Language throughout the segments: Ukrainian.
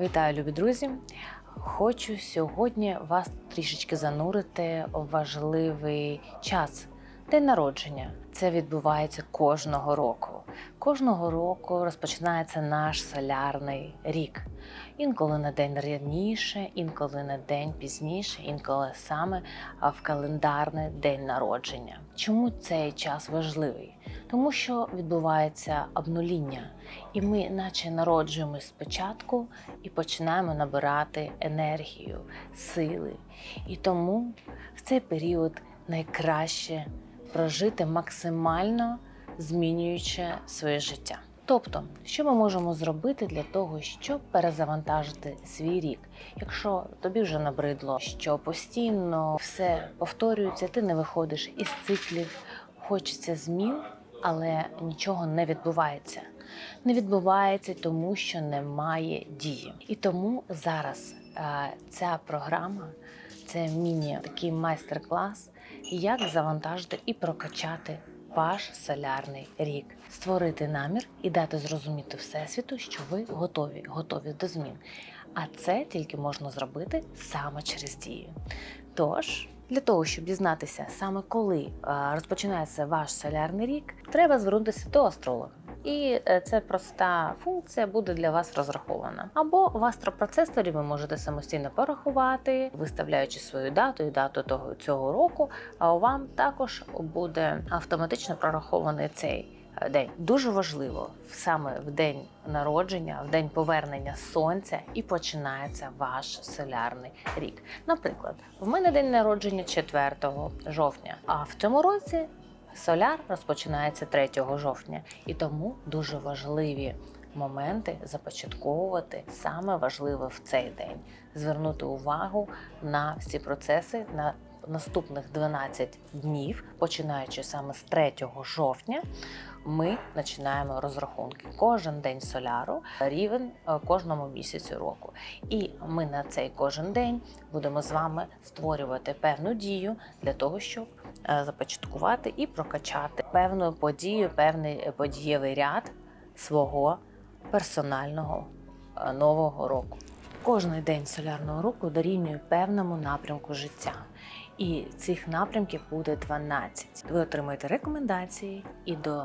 Вітаю, любі друзі! Хочу сьогодні вас трішечки занурити в важливий час. День народження. Це відбувається кожного року. Кожного року розпочинається наш солярний рік. Інколи на день раніше, інколи на день пізніше, інколи саме в календарний день народження. Чому цей час важливий? Тому що відбувається обнуління, і ми, наче народжуємось спочатку і починаємо набирати енергію, сили. І тому в цей період найкраще прожити максимально змінюючи своє життя. Тобто, що ми можемо зробити для того, щоб перезавантажити свій рік, якщо тобі вже набридло, що постійно все повторюється, ти не виходиш із циклів, хочеться змін, але нічого не відбувається. Не відбувається тому, що немає дії. І тому зараз ця програма це міні такий майстер-клас, як завантажити і прокачати ваш солярний рік, створити намір і дати зрозуміти всесвіту, що ви готові, готові до змін. А це тільки можна зробити саме через дію. Тож, для того, щоб дізнатися саме коли е, розпочинається ваш солярний рік, треба звернутися до астролога. І е, ця проста функція буде для вас розрахована. Або в астропроцесорі ви можете самостійно порахувати, виставляючи свою дату і дату того цього року. А вам також буде автоматично прорахований цей е, день. Дуже важливо саме в день народження, в день повернення сонця, і починається ваш солярний рік. Наприклад, в мене день народження 4 жовтня, а в цьому році Соляр розпочинається 3 жовтня, і тому дуже важливі моменти започатковувати саме важливе в цей день. Звернути увагу на всі процеси на наступних 12 днів, починаючи саме з 3 жовтня. Ми починаємо розрахунки. Кожен день соляру рівень е, кожному місяцю року. І ми на цей кожен день будемо з вами створювати певну дію для того, щоб започаткувати і прокачати певну подію, певний е, подієвий ряд свого персонального е, нового року. Кожний день солярного року дорівнює певному напрямку життя. І цих напрямків буде 12. Ви отримаєте рекомендації і до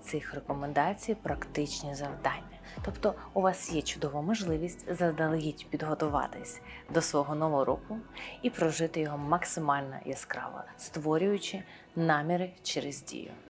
цих рекомендацій практичні завдання. Тобто у вас є чудова можливість заздалегідь підготуватись до свого нового року і прожити його максимально яскраво, створюючи наміри через дію.